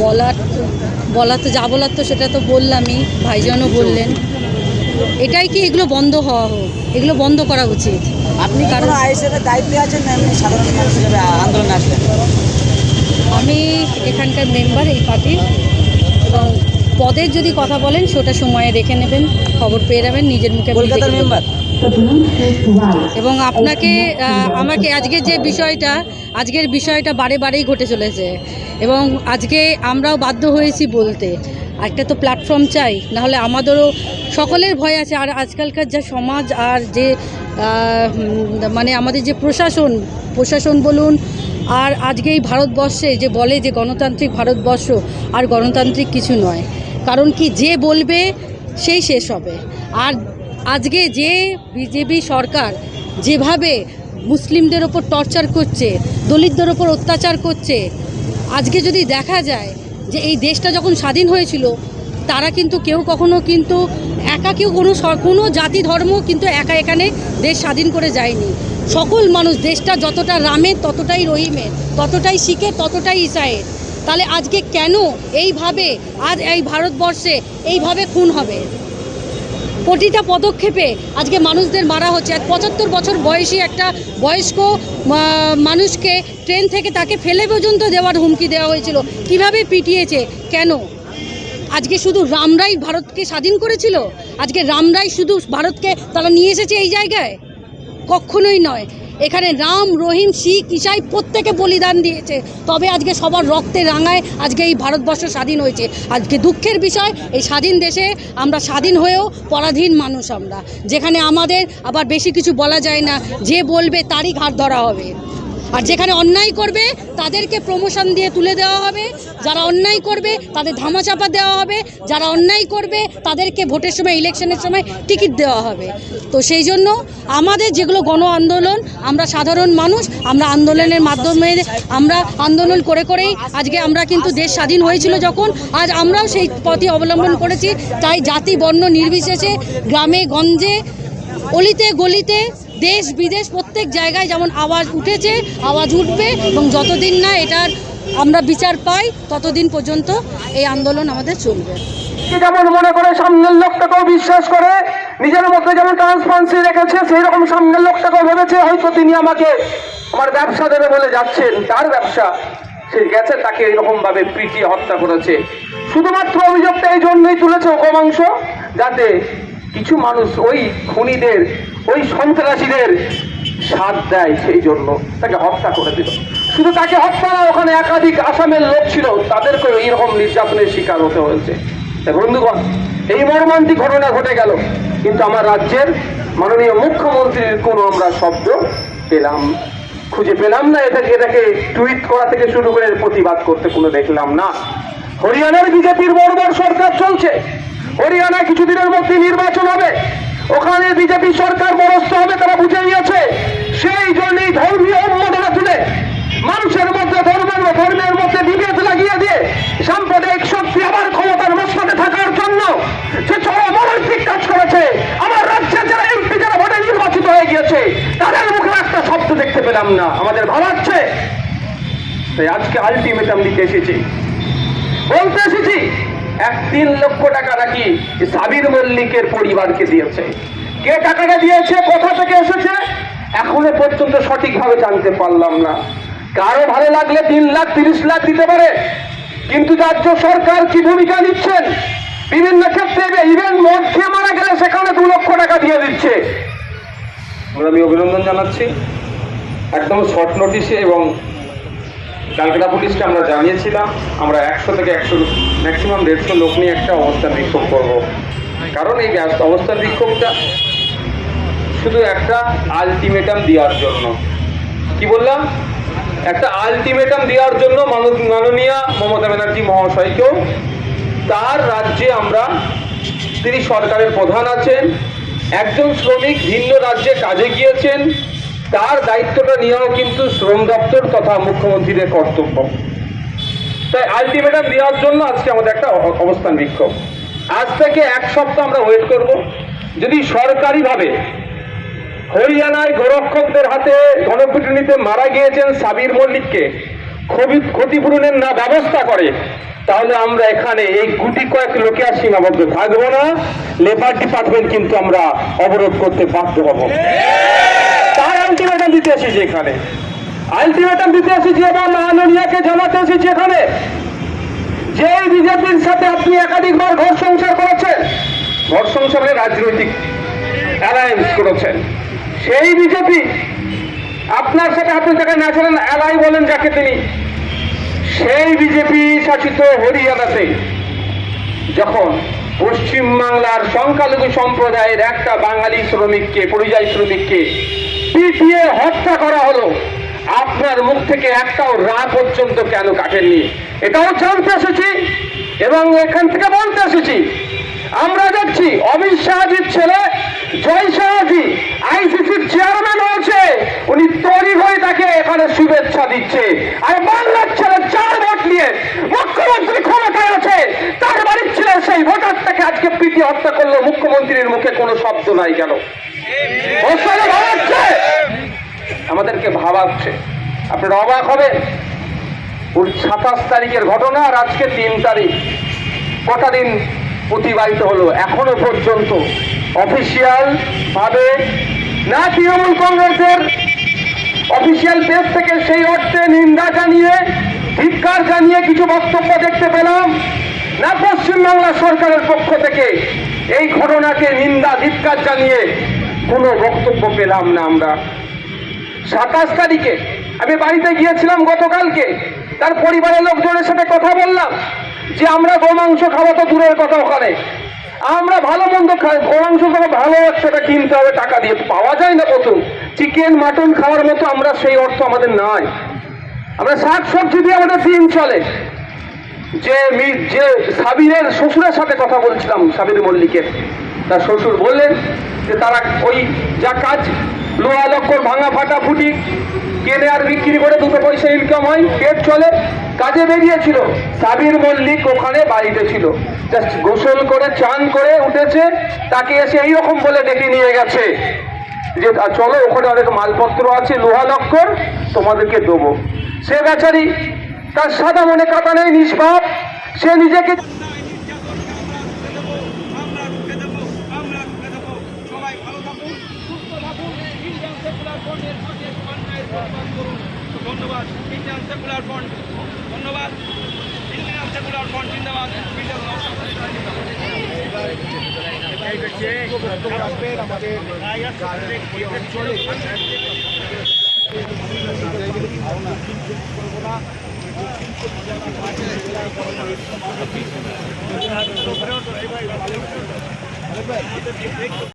বলার বলার তো যা বলার তো সেটা তো বললামই ভাইজানও বললেন। এটাই কি এগুলো বন্ধ হওয়া হোক? এগুলো বন্ধ করা উচিত। আপনি কারণ- আইএসএফের দায়িত্বে আছেন না এমনি সাধারণ মানুষ হিসেবে আন্দোলনে আমি এখানকার মেম্বার এই পার্টির। এবং পদের যদি কথা বলেন সেটা সময়ে রেখে নেবেন খবর পেয়ে যাবেন নিজের মুখে কলকাতার মেম্বার। এবং আপনাকে আমাকে আজকের যে বিষয়টা আজকের বিষয়টা বারে বারেই ঘটে চলেছে। এবং আজকে আমরাও বাধ্য হয়েছি বলতে। একটা তো প্ল্যাটফর্ম চাই, নাহলে আমাদেরও সকলের ভয় আছে। আর আজকালকার যা সমাজ আর যে মানে আমাদের যে প্রশাসন প্রশাসন বলুন, আর আজকে এই ভারতবর্ষে যে বলে যে গণতান্ত্রিক ভারতবর্ষ, আর গণতান্ত্রিক কিছু নয়। কারণ কি যে বলবে, সেই শেষ হবে। আর আজকে যে বিজেপি সরকার যেভাবে মুসলিমদের ওপর টর্চার করছে দলিতদের ওপর অত্যাচার করছে। আজকে যদি দেখা যায় যে এই দেশটা যখন স্বাধীন হয়েছিল, তারা কিন্তু কেউ কখনো কিন্তু একা কেউ কোনো কোনো জাতি ধর্ম কিন্তু একা এখানে দেশ স্বাধীন করে যায়নি। সকল মানুষ দেশটা যতটা রামের, ততটাই রহিমের, ততটাই শিখের, ততটাই ইসায়ের তাহলে আজকে কেন এইভাবে, আজ এই ভারতবর্ষে এইভাবে খুন হবে? প্রতিটা পদক্ষেপে আজকে মানুষদের মারা হচ্ছে। এক পঁচাত্তর বছর বয়সী একটা বয়স্ক মানুষকে ট্রেন থেকে তাকে ফেলে পর্যন্ত দেওয়ার হুমকি দেওয়া হয়েছিল। কীভাবে পিটিয়েছে? কেন? আজকে শুধু রামরাই ভারতকে স্বাধীন করেছিল? আজকে রামরাই শুধু ভারতকে তারা নিয়ে এসেছে এই জায়গায়? কখনোই নয়। এখানে রাম, রহিম, শিখ ইসাই প্রত্যেকে বলিদান দিয়েছে। তবে আজকে সবার রক্তে রাঙায় আজকে এই ভারতবর্ষ স্বাধীন হয়েছে। আজকে দুঃখের বিষয়, এই স্বাধীন দেশে আমরা স্বাধীন হয়েও পরাধীন মানুষ আমরা। যেখানে আমাদের আবার বেশি কিছু বলা যায় না। যে বলবে তারই ঘাট ধরা হবে। আর যেখানে অন্যায় করবে, তাদেরকে প্রমোশন দিয়ে তুলে দেওয়া হবে। যারা অন্যায় করবে, তাদের ধামাচাপা দেওয়া হবে। যারা অন্যায় করবে, তাদেরকে ভোটের সময় ইলেকশনের সময় টিকিট দেওয়া হবে। তো সেই জন্য আমাদের যেগুলো গণ আন্দোলন, আমরা সাধারণ মানুষ, আমরা আন্দোলনের মাধ্যমে, আমরা আন্দোলন করে করেই আজকে আমরা কিন্তু দেশ স্বাধীন হয়েছিল যখন, আজ আমরাও সেই পথই অবলম্বন করেছি। তাই জাতি বর্ণ নির্বিশেষে, গ্রামে, গঞ্জে, অলিতে, গলিতে দেশ বিদেশ প্রত্যেক জায়গায় যেমন আওয়াজ উঠেছে, আওয়াজ উঠবে এবং যতদিন না এটার আমরা বিচার পাই, ততদিন পর্যন্ত এই আন্দোলন আমাদের চলবে। যেমন মনে করে সামনের লোকটাকেও বিশ্বাস করে, নিজের মধ্যে যেমন ট্রান্সপারেন্সি রেখেছে সেই রকম সামনের লোকটাকেও ভেবেছে, হয়তো তিনি আমাকে আমার ব্যবসা দেবে বলে যাচ্ছেন, তার ব্যবসা সে গেছে, তাকে এরকম ভাবে পিটিয়ে হত্যা করেছে। শুধুমাত্র অভিযোগটা এই জন্যই তুলেছে অপমাংস যাতে কিছু মানুষ ওই খুনিদের ওই সন্ত্রাসীদের সাথ দেয় সেই জন্য। তাকে হত্যা করে দিল। শুধু তাকে হত্যা না, ওখানে একাধিক আসামের লোক ছিল। তাদেরকেও এইরকম নির্যাতনের শিকার হতে হয়েছে। বন্ধুগণ, এই মর্মান্তিক ঘটনা ঘটে গেল। কিন্তু আমার রাজ্যের মাননীয় মুখ্যমন্ত্রীর কোনো আমরা শব্দ পেলাম, খুঁজে পেলাম না। এটাকে এটাকে টুইট করা থেকে শুরু করে প্রতিবাদ করতে কোনো দেখলাম না। হরিয়ানার বিজেপির বর্বর সরকার চলছে। হরিয়ানায় কিছুদিনের মধ্যে নির্বাচন হবে। ওখানে বিজেপি সরকার বরস্ত হবে, তারা বুঝে নিয়েছে। সেই জন্যই ধর্মীয় উন্মাদনা তুলে মানুষের মধ্যে ধর্মের ধর্মের মধ্যে বিভেদ লাগিয়ে দিয়ে সাম্প্রদায়িক শক্তি আবার ক্ষমতার মসনদে থাকার জন্য সে চরম কাজ করেছে। আমার রাজ্যের যারা এমপি, যারা ভোটে নির্বাচিত হয়ে গিয়েছে, তাদের মুখে একটা শব্দ দেখতে পেলাম না। আমাদের ভাবাচ্ছে তাই আজকে আলটিমেটাম দিতে এসেছি। বলতে এসেছি এক তিন লক্ষ টাকা নাকি সাবির মল্লিকের পরিবারকে দিয়েছে। কে টাকাটা দিয়েছে? কোথা থেকে এসেছে? এখনও পর্যন্ত সঠিকভাবে জানতে পারলাম না। কারও ভালো লাগলে তিন লাখ, তিরিশ লাখ দিতে পারে। কিন্তু রাজ্য সরকার কি ভূমিকা নিচ্ছেন? বিভিন্ন ক্ষেত্রে ইভেন মদ খেয়ে মারা গেলে সেখানে দু লক্ষ টাকা দিয়ে দিচ্ছে। আমি অভিনন্দন জানাচ্ছি। একদম শর্ট নোটিশে এবং ক্যালকাটা পুলিশকে আমরা জানিয়েছিলাম, আমরা একশো থেকে একশো ম্যাক্সিমাম দেড়শো লোক নিয়ে একটা অবস্থান বিক্ষোভ করব। কারণ এই অবস্থান বিক্ষোভটা শুধু একটা আলটিমেটাম দেওয়ার জন্য। কি বললাম? একটা আলটিমেটাম দেওয়ার জন্য মাননীয় মমতা ব্যানার্জি মহাশয়কেও তার রাজ্যে আমরা তিনি সরকারের প্রধান আছেন, একজন শ্রমিক ভিন্ন রাজ্যে কাজে গিয়েছেন তার দায়িত্বটা নেওয়াও কিন্তু শ্রম দপ্তর তথা মুখ্যমন্ত্রীদের কর্তব্য। তাই আলটিমেটাম দেওয়ার জন্য আজকে আমাদের একটা অবস্থান বিক্ষোভ। আজ থেকে এক সপ্তাহ আমরা ওয়েট করব। যদি সরকারিভাবে হরিয়ানায় গোরক্ষকদের হাতে গণপিটুনিতে মারা গিয়েছেন সাবির মল্লিককে ক্ষতি- ক্ষতিপূরণের না ব্যবস্থা করে, তাহলে আমরা এখানে এই গুটি কয়েক লোকে আর সীমাবদ্ধ থাকব না। লেবার ডিপার্টমেন্ট কিন্তু আমরা অবরোধ করতে বাধ্য হব। আলটিমেটাম দিতে এসেছি এখানে। আলটিমেটাম দিতে এসেছি এবং মাননীয়াকে জানাতে এসেছি এখানে যে বিজেপির সাথে আপনি একাধিকবার ঘর সংসার করেছেন। ঘর সংসারে রাজনৈতিক অ্যালায়েন্স করেছেন। সেই বিজেপি আপনার সাথে আপনি তাকে ন্যাচারাল অ্যালাই বলেন যাকে তিনি, সেই বিজেপি শাসিত হরিয়ানাতে যখন পশ্চিমবাংলার সংখ্যালঘু সম্প্রদায়ের একটা বাঙালি শ্রমিককে, পরিযায়ী শ্রমিককে পিটিয়ে হত্যা করা হলো। আপনার মুখ থেকে একটাও রা পর্যন্ত কেন কাটেননি? এটাও জানতে এসেছি এবং এখান থেকে বলতে এসেছি। আমরা দেখছি অমিত শাহজির ছেলে জয় শাহজি, আইসিসির চেয়ারম্যান হয়েছে। উনি তৈরি হয়ে তাকে এখানে শুভেচ্ছা দিচ্ছে। আর বাংলার ছেলে চার ভোট নিয়ে মুখ্যমন্ত্রী ক্ষমতায় আছে। তার বাড়ির ছেলে সেই ভোটারটাকে আজকে পিটি হত্যা করল। মুখ্যমন্ত্রীর মুখে কোনো শব্দ নাই কেন? আমাদেরকে ভাবাচ্ছে। আপনারা অবাক হবেন। সাতাশ তারিখের ঘটনা আর আজকে তিন তারিখ। কটা দিন অতিবাহিত হলো এখনও পর্যন্ত? অফিসিয়াল ভাবে না তৃণমূল কংগ্রেসের অফিসিয়াল পেজ থেকে সেই অর্থে নিন্দা জানিয়ে, ধিক্কার জানিয়ে কিছু বক্তব্য দেখতে পেলাম। না পশ্চিমবাংলা সরকারের পক্ষ থেকে এই ঘটনাকে নিন্দা, ধিক্কার জানিয়ে কোনো বক্তব্য পেলাম না আমরা। সাতাশ তারিখে আমি বাড়িতে গিয়েছিলাম গতকালকে। তার পরিবারের লোকজনের সাথে কথা বললাম যে আমরা গোমাংস খাওয়া তো দূরের কথা ওখানে। আমরা ভালো মন্দ খাই গোমাংস তো ভালো একটাটা কিনতে হবে, টাকা দিয়ে পাওয়া যায় না প্রথম চিকেন, মাটন খাওয়ার মতো আমরা সেই অর্থ আমাদের নাই। আমরা শাক সবজি দিয়ে আমাদের দিন চলে। যে যে সাবিরের শ্বশুরের সাথে কথা বলছিলাম, সাবির মল্লিকের। তার শ্বশুর বললেন যে তারা ওই যা কাজ লোহা লক্কর ভাঙা ফাটা ফুটি কেনে আর বিক্রি করে দুটো পয়সা ইনকাম হয়। পেট চলে, কাজে বেরিয়েছিল। সাবির মল্লিক ওখানে বাড়িতে ছিল। জাস্ট গোসল করে, চান করে উঠেছে, তাকে এসে এইরকম বলে ডেকে নিয়ে গেছে যে চলো, ওখানে অনেক মালপত্র আছে, লোহা লক্কর, তোমাদেরকে দেবো। সে বেচারি তার সাদা মনে কাটা নেই, নিষ্পাপ। সে নিজেকে ধন্যবাদ ইন্ডিয়ান সেকুলার ফ্রন্ট ধন্যবাদ ইন্ডিয়ান সেকুলার ফ্রন্ট জিন্দাবাদ ইন্ডিয়ান আমাদের